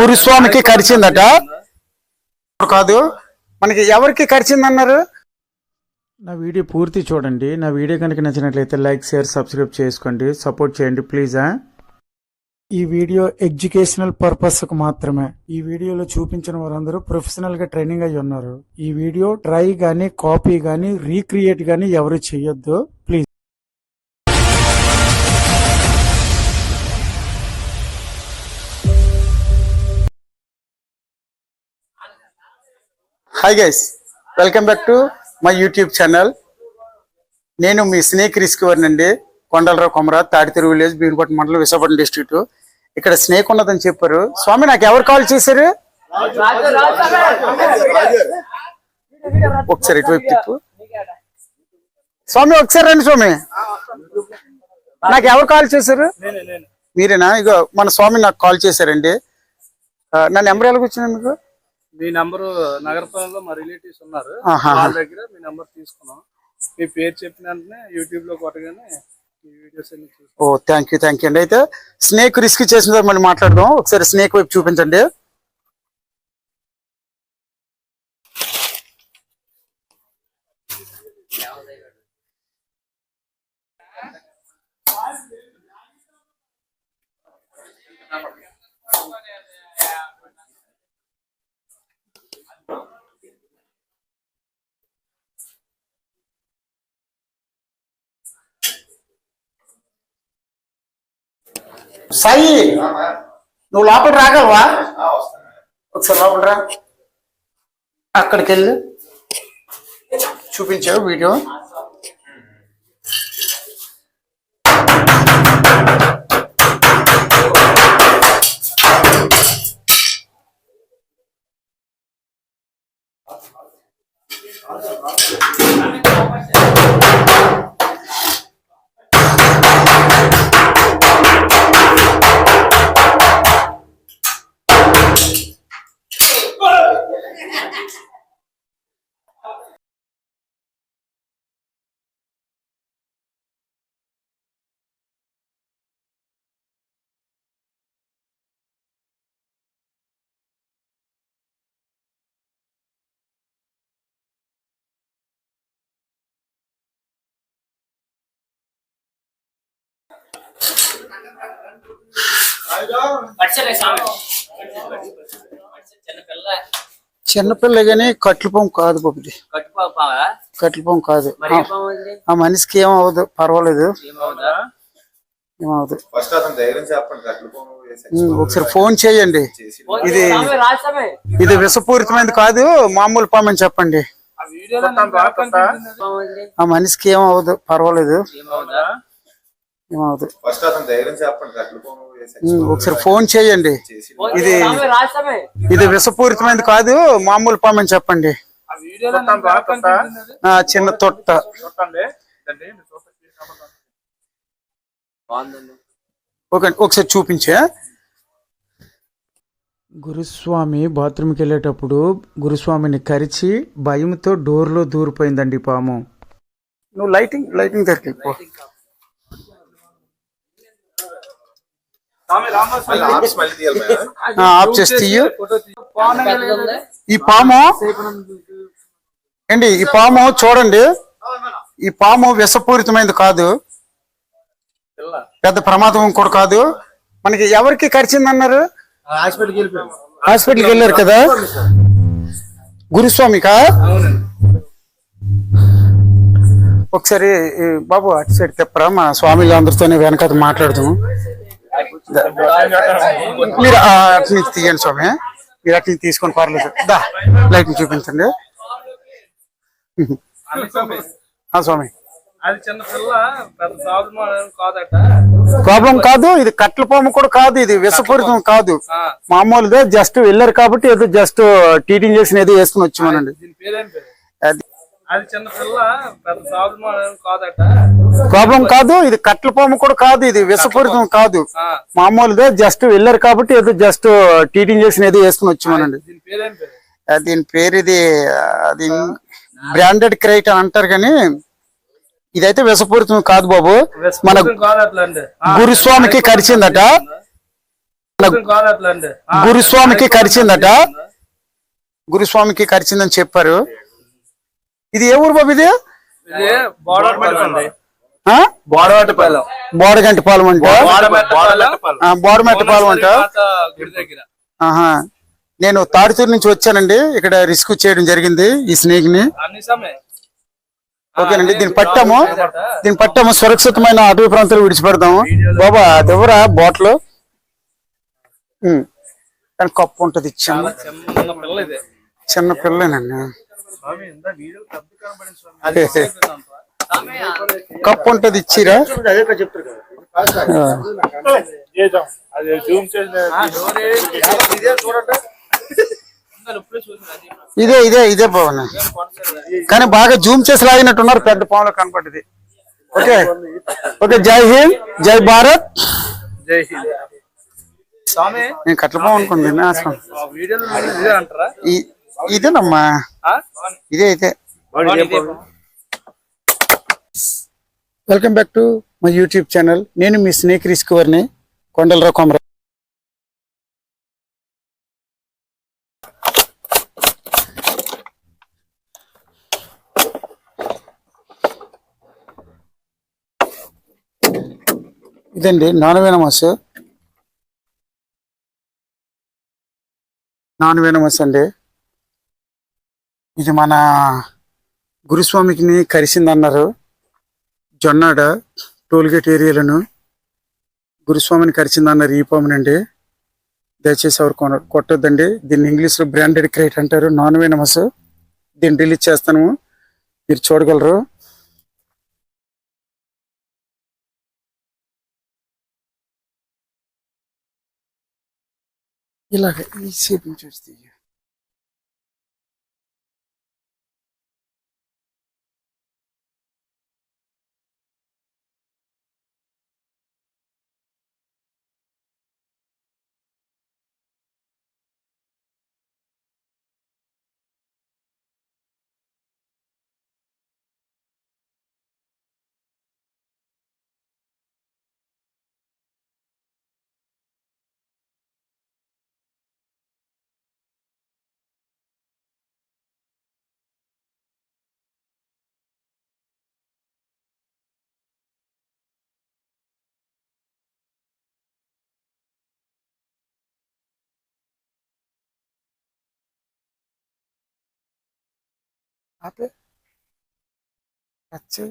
గురుస్వామికి కరిచిందట. కాదు మనకి ఎవరికి కరిచిందన్నారు? నా వీడియో పూర్తి చూడండి. నా వీడియో కనుక నచ్చినట్లయితే లైక్ షేర్ సబ్స్క్రైబ్ చేసుకోండి. సపోర్ట్ చేయండి ప్లీజ్? ఈ వీడియో ఎడ్యుకేషనల్ పర్పస్కు మాత్రమే. ఈ వీడియోలో చూపించిన వారందరూ ప్రొఫెషనల్గా ట్రైనింగ్ అయి ఉన్నారు. ఈ వీడియో ట్రై గానీ కాపీ గానీ రీక్రియేట్ గానీ ఎవరు చేయొద్దు. Please. Hi guys welcome back to my YouTube channel నేను మీ స్నేక్ రిస్కవర్ అండి కొండలరావు కొమరా తాడితిరు విలేజ్ భీమపట్నం మండలం విశాఖపట్నం డిస్ట్రిక్ట్ ఇక్కడ స్నేక్ ఉన్నదని చెప్పారు. స్వామి నాకు ఎవరు కాల్ చేశారు? ఒకసారి ఇటువైపు తిప్పు. స్వామి ఒకసారి రండి స్వామి. నాకు ఎవరు కాల్ చేశారు? మీరేనా? ఇగో మన స్వామి నాకు కాల్ చేశారండి. నా నెంబర్ ఎలా మీకు? మీ నంబరు నగరపాలెంలో మా రిలేటివ్స్ ఉన్నారు. వాళ్ళ దగ్గర మీ నంబర్ తీసుకున్నాం. మీ పేరు చెప్పిన వెంటనే యూట్యూబ్లో కొట్టగానే ఓ థ్యాంక్ యూ థ్యాంక్ యూ అండి అయితే స్నేక్ రిస్క్ చేసిన తర్వాత మళ్ళీ మాట్లాడదాం. ఒకసారి స్నేక్ వైపు చూపించండి. సాయి నువ్వు లోపల రాగలవా? ఒకసారి లోపల రా. అక్కడికి వెళ్ళి. చూపించావు వీడియో. చిన్నపిల్ల గానీ కట్లపం కాదు బాబుది కట్లపం కాదు. ఆ- మనిషికి ఏమవదు పర్వాలేదు. ఏమవుదా ఒకసారి ఫోన్ చేయండి. ఇది ఇది విషపూరితమైనది కాదు మామూలు పామని చెప్పండి. ఆ మనిషికి ఏమవదు పర్వాలేదు. ఫస్ట్ అతను ధైర్యం చెప్పండి ఒకసారి ఫోన్ చేయండి. ఇది ఇది విషపూరితమైనది కాదు మామూలు పామని చెప్పండి. చిన్న తొట్ట. ఓకే ఒకసారి చూపించే. గురుస్వామి బాత్రూమ్కి వెళ్ళేటప్పుడు గురుస్వామిని కరిచి భయంతో డోర్లో దూరిపోయిందండి పాము. నువ్వు లైటింగ్ లైటింగ్ దగ్గరికి పో స్వామి రామోజీ మళ్ళీ ఆఫీస్ మళ్ళీ తీయాలి మేడం. ఆ, ఆఫ్ చేసి ఈ పాము ఏంటి ఈ పాము చూడండి. ఈ పాము విషపూరితమైనది కాదు. పెద్ద ప్రమాదం కూడా కాదు. మనకి ఎవరికి కరిచిందన్నారు? హాస్పిటల్కి వెళ్ళిపోయాము హాస్పిటల్కి వెళ్ళారు కదా? గురుస్వామికా? ఒకసారి బాబు అటు సైడ్ తెప్పరా? మా స్వామిలు అందరితోనే వెనకాల మాట్లాడుతాము మీరు అటు నుంచి తీయండి స్వామి. మీరు అటు నుంచి తీసుకొని పర్లేదు. దా లైట్ చూపించండి. స్వామి. ప్రాబ్లం కాదు ఇది కట్ల పాము కూడా కాదు ఇది విషపూరితం కాదు. ఆ, మామూలుగా జస్ట్ వెళ్ళారు కాబట్టి ఏదో జస్ట్ టీటింగ్ చేసిన ఏదో వేసుకుని వచ్చామనండి అది అది చిన్న పిల్ల పెద్ద కాదట. ప్రాబ్లం కాదు ఇది కట్ల పాము కూడా కాదు ఇది విషపూరితం కాదు. మామూలుగా జస్ట్ వెళ్ళారు కాబట్టి ఏదో జస్ట్ టీటింగ్ చేసిన ఏదో వేసుకుని వచ్చామనండి. దీని పేరేం ఇది అది బ్రాండెడ్ క్రైట్ అని అంటారు కానీ ఇదైతే విషపూరితం కాదు బాబు. మన గురుస్వామికి కరిచిందట. గురుస్వామికి కరిచిందట. గురుస్వామికి కరిచిందని చెప్పారు. ఇది ఏ ఊరు బాబు ఇది? ఇది బోర్డర్ అండి. ఆ? బోడవటిపాలెం బోడగంటి పాలెం అంట? ఆ, బోడమెట్ట పాలెం అంట? నేను తాడితూరు నుంచి వచ్చానండి. ఇక్కడ రిస్క్ చేయడం జరిగింది ఈ స్నేక్ని ఓకేనండి దీన్ని పట్టాము. దీన్ని పట్టాము. సురక్షితమైన అటవీ ప్రాంతాలు విడిచిపెడదాము. బాబా అది ఎవరా బాటిల్ కానీ కప్పు ఉంటది చిన్న ఇది. చిన్న పిల్లనండి కప్పు ఉంటది ఇచ్చిరా? అది జూమ్ ఇదే ఇదే ఇదే పవన్. కానీ బాగా జూమ్ చేసి లాగినట్టున్నారు పెద్ద పాములో కనపడ్డది. ఓకే. ఓకే జై హింద్ జై భారత్. జై హింద్. స్వామి. నేను కట్ల అనుకుంది ఇదేనమ్మా? ఇదే ఇదే. ఇదే. Welcome back to my YouTube channel. నేను మీ స్నేక్ రిస్కవర్ని కొండలరావు కొమర. ఇదండి నాన్ వేనమాస్ నాన్ వేనమాస్ అండి. ఇది మన గురుస్వామికి కరిసిందన్నారు. జొన్నాడ టోల్గేట్ ఏరియాలను గురుస్వామిని కరిచిందన్నారు ఈ పామునండి దయచేసి ఎవరు కొన కొట్టొద్దండి. దీన్ని ఇంగ్లీష్లో బ్రాండెడ్ క్రేట్ అంటారు. Non venomous. దీన్ని రిలీజ్ చేస్తాను. మీరు చూడగలరు. ఇలాగ ఈ షేప్ నుంచి হাতে? খাচ্ছে